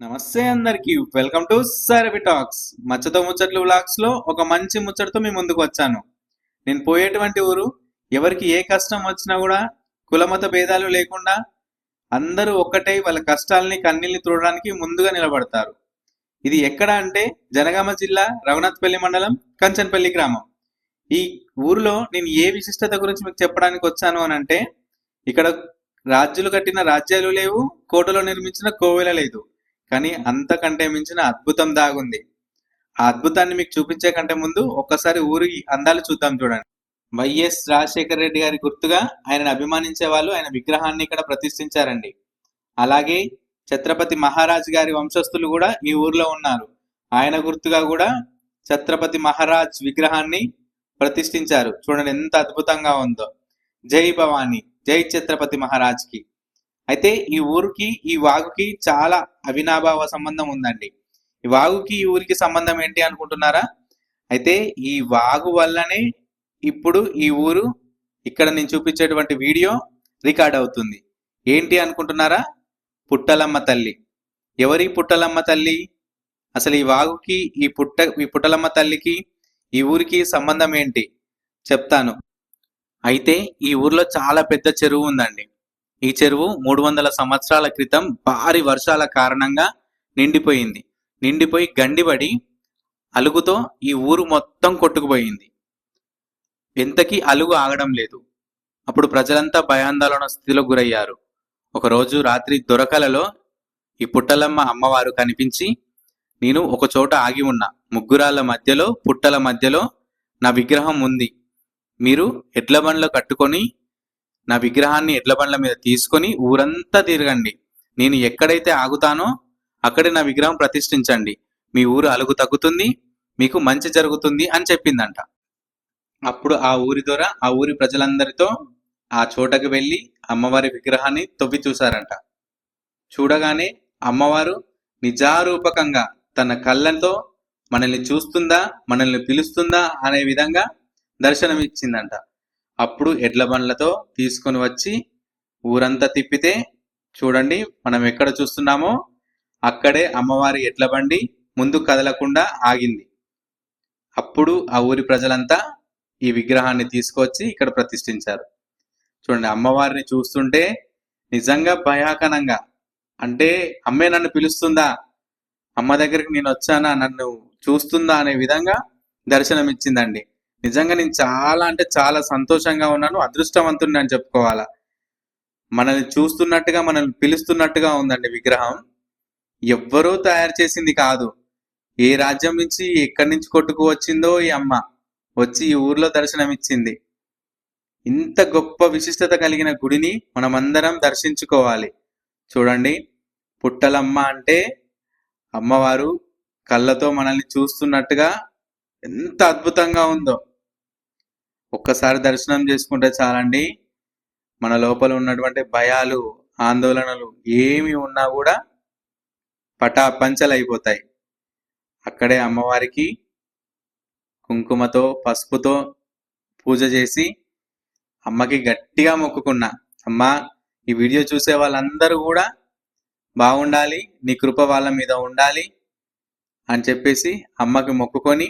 నమస్తే అందరికి. Welcome to సరవి talks మచ్చతో ముచ్చట్లు వ్లాగ్స్లో ఒక మంచి ముచ్చటతో మీ ముందుకు వచ్చాను. నేను పోయేటువంటి ఊరు ఎవరికి ఏ కష్టం వచ్చినా కూడా కులమత భేదాలు లేకుండా అందరూ ఒక్కటై వాళ్ళ కష్టాలని కన్నీళ్ళని చూడడానికి ముందుగా నిలబడతారు. ఇది ఎక్కడ అంటే జనగామ జిల్లా రఘునాథ్పల్లి మండలం కంచన్పల్లి గ్రామం. ఈ ఊరిలో నేను ఏ విశిష్టత గురించి మీకు చెప్పడానికి వచ్చాను అని అంటే ఇక్కడ రాజ్యులు కట్టిన రాజ్యాలు లేవు కోటలో నిర్మించిన కోవెల లేదు. కానీ అంతకంటే మించిన అద్భుతం దాగుంది. ఆ అద్భుతాన్ని మీకు చూపించే కంటే ముందు ఒక్కసారి ఊరి అందాలు చూద్దాం చూడండి. వైఎస్ రాజశేఖర రెడ్డి గారి గుర్తుగా ఆయనను అభిమానించే వాళ్ళు ఆయన విగ్రహాన్ని ఇక్కడ ప్రతిష్ఠించారండి. అలాగే ఛత్రపతి మహారాజ్ గారి వంశస్థులు కూడా ఈ ఊర్లో ఉన్నారు. ఆయన గుర్తుగా కూడా ఛత్రపతి మహారాజ్ విగ్రహాన్ని ప్రతిష్ఠించారు. చూడండి ఎంత అద్భుతంగా ఉందో. జై భవానీ జై ఛత్రపతి మహారాజ్కి అయితే ఈ ఊరికి ఈ వాగుకి చాలా అవినాభావ సంబంధం ఉందండి. ఈ వాగుకి ఈ ఊరికి సంబంధం ఏంటి అనుకుంటున్నారా? అయితే ఈ వాగు వల్లనే ఇప్పుడు ఈ ఊరు ఇక్కడ నేను చూపించేటువంటి వీడియో రికార్డ్ అవుతుంది. ఏంటి అనుకుంటున్నారా? పుట్టలమ్మ తల్లి. ఎవరి పుట్టలమ్మ తల్లి? అసలు ఈ వాగుకి ఈ పుట్ట ఈ పుట్టలమ్మ తల్లికి ఈ ఊరికి సంబంధం ఏంటి? చెప్తాను. అయితే ఈ ఊర్లో చాలా పెద్ద చెరువు ఉందండి. ఈ చెరువు మూడు వందల సంవత్సరాల క్రితం భారీ వర్షాల కారణంగా నిండిపోయింది. నిండిపోయి గండిపడి అలుగుతో ఈ ఊరు మొత్తం కొట్టుకుపోయింది. ఎంతకీ అలుగు ఆగడం లేదు. అప్పుడు ప్రజలంతా భయాందోళన స్థితిలో గురయ్యారు. ఒకరోజు రాత్రి దొరకలలో ఈ పుట్టలమ్మ అమ్మవారు కనిపించి నేను ఒక చోట ఆగి ఉన్నా. ముగ్గురాళ్ళ మధ్యలో పుట్టల మధ్యలో నా విగ్రహం ఉంది. మీరు ఎడ్ల బండ్లో కట్టుకొని నా విగ్రహాన్ని ఎడ్ల బండ్ల మీద తీసుకొని ఊరంతా తిరగండి. నేను ఎక్కడైతే ఆగుతానో అక్కడే నా విగ్రహం ప్రతిష్ఠించండి. మీ ఊరు అలుగు తగ్గుతుంది మీకు మంచి జరుగుతుంది అని చెప్పిందంట. అప్పుడు ఆ ఊరి ద్వారా ఆ ఊరి ప్రజలందరితో ఆ చోటకి వెళ్ళి అమ్మవారి విగ్రహాన్ని తవ్వి చూశారంట. చూడగానే అమ్మవారు నిజారూపకంగా తన కళ్ళతో మనల్ని చూస్తుందా మనల్ని పిలుస్తుందా అనే విధంగా దర్శనం ఇచ్చిందంట అప్పుడు ఎడ్ల బండ్లతో తీసుకొని వచ్చి ఊరంతా తిప్పితే చూడండి మనం ఎక్కడ చూస్తున్నామో అక్కడే అమ్మవారి ఎడ్ల బండి ముందు కదలకుండా ఆగింది. అప్పుడు ఆ ఊరి ప్రజలంతా ఈ విగ్రహాన్ని తీసుకొచ్చి ఇక్కడ ప్రతిష్ఠించారు. చూడండి అమ్మవారిని చూస్తుంటే నిజంగా భయాకనంగా అంటే అమ్మే నన్ను పిలుస్తుందా? అమ్మ దగ్గరికి నేను వచ్చానా? నన్ను చూస్తుందా? అనే విధంగా దర్శనం ఇచ్చిందండి నిజంగా నేను చాలా అంటే చాలా సంతోషంగా ఉన్నాను అదృష్టవంతుడిని అని చెప్పుకోవాలా. మనల్ని చూస్తున్నట్టుగా మనల్ని పిలుస్తున్నట్టుగా ఉందండి విగ్రహం. ఎవ్వరూ తయారు చేసింది కాదు. ఏ రాజ్యం నుంచి ఎక్కడి నుంచి కొట్టుకు వచ్చిందో ఈ అమ్మ వచ్చి ఈ ఊర్లో దర్శనం ఇచ్చింది. ఇంత గొప్ప విశిష్టత కలిగిన గుడిని మనమందరం దర్శించుకోవాలి. చూడండి పుట్టలమ్మ అంటే అమ్మవారు కళ్ళతో మనల్ని చూస్తున్నట్టుగా ఎంత అద్భుతంగా ఉందో. ఒక్కసారి దర్శనం చేసుకుంటే చాలండి. మన లోపల ఉన్నటువంటి భయాలు ఆందోళనలు ఏమి ఉన్నా కూడా పటా పంచలైపోతాయి అక్కడే అమ్మవారికి కుంకుమతో పసుపుతో పూజ చేసి అమ్మకి గట్టిగా మొక్కుకున్నా అమ్మా ఈ వీడియో చూసే వాళ్ళందరూ కూడా బాగుండాలి నీ కృప వాళ్ళ మీద ఉండాలి అని చెప్పేసి అమ్మకి మొక్కుకొని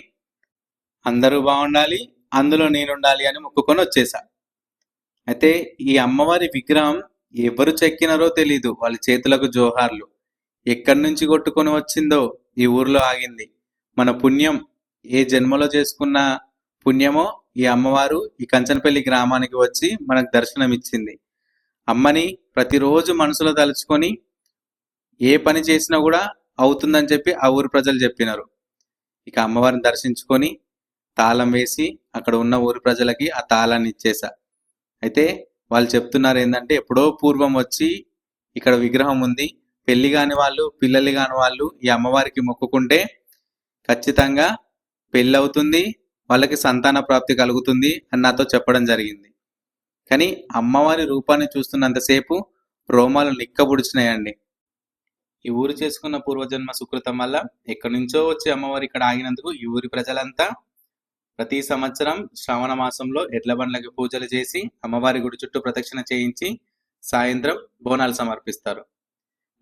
అందరూ బాగుండాలి. అందులో నేనుండాలి అని మొక్కుకొని వచ్చేసా. అయితే ఈ అమ్మవారి విగ్రహం ఎవరు చెక్కినారో తెలీదు. వాళ్ళ చేతులకు జోహార్లు. ఎక్కడి నుంచి కొట్టుకొని వచ్చిందో ఈ ఊర్లో ఆగింది. మన పుణ్యం ఏ జన్మలో చేసుకున్న పుణ్యమో ఈ అమ్మవారు ఈ కంచనపల్లి గ్రామానికి వచ్చి మనకు దర్శనం ఇచ్చింది అమ్మని ప్రతిరోజు మనసులో తలుచుకొని ఏ పని చేసినా కూడా అవుతుందని చెప్పి ఆ ఊరు ప్రజలు చెప్పినారు. ఇక అమ్మవారిని దర్శించుకొని తాళం వేసి అక్కడ ఉన్న ఊరి ప్రజలకి ఆ తాళాన్ని ఇచ్చేసా. అయితే వాళ్ళు చెప్తున్నారు ఏంటంటే ఎప్పుడో పూర్వం వచ్చి ఇక్కడ విగ్రహం ఉంది. పెళ్ళి కాని వాళ్ళు పిల్లలు కాని వాళ్ళు ఈ అమ్మవారికి మొక్కుకుంటే ఖచ్చితంగా పెళ్ళి అవుతుంది వాళ్ళకి సంతాన ప్రాప్తి కలుగుతుంది అని నాతో చెప్పడం జరిగింది. కానీ అమ్మవారి రూపాన్ని చూస్తున్నంతసేపు రోమాలు నిక్కబుడిచినాయండి ఈ ఊరు చేసుకున్న పూర్వజన్మ సుకృతం వల్ల ఎక్కడి నుంచో వచ్చి అమ్మవారు ఇక్కడ ఆగినందుకు ఈ ఊరి ప్రజలంతా ప్రతి సంవత్సరం శ్రావణ మాసంలో ఎడ్ల బండ్లకి పూజలు చేసి అమ్మవారి గుడి చుట్టూ ప్రదక్షిణ చేయించి సాయంత్రం బోనాలు సమర్పిస్తారు.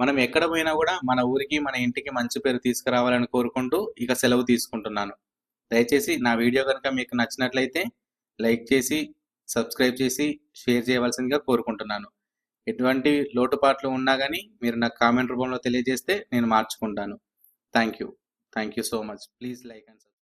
మనం ఎక్కడ పోయినా కూడా మన ఊరికి మన ఇంటికి మంచి పేరు తీసుకురావాలని కోరుకుంటూ ఇక సెలవు తీసుకుంటున్నాను. దయచేసి నా వీడియో కనుక మీకు నచ్చినట్లయితే లైక్ చేసి సబ్స్క్రైబ్ చేసి షేర్ చేయవలసిందిగా కోరుకుంటున్నాను. ఎటువంటి లోటుపాట్లు ఉన్నా కానీ మీరు నాకు కామెంట్ రూపంలో తెలియజేస్తే నేను మార్చుకుంటాను. Thank you. Thank you so much. Please like and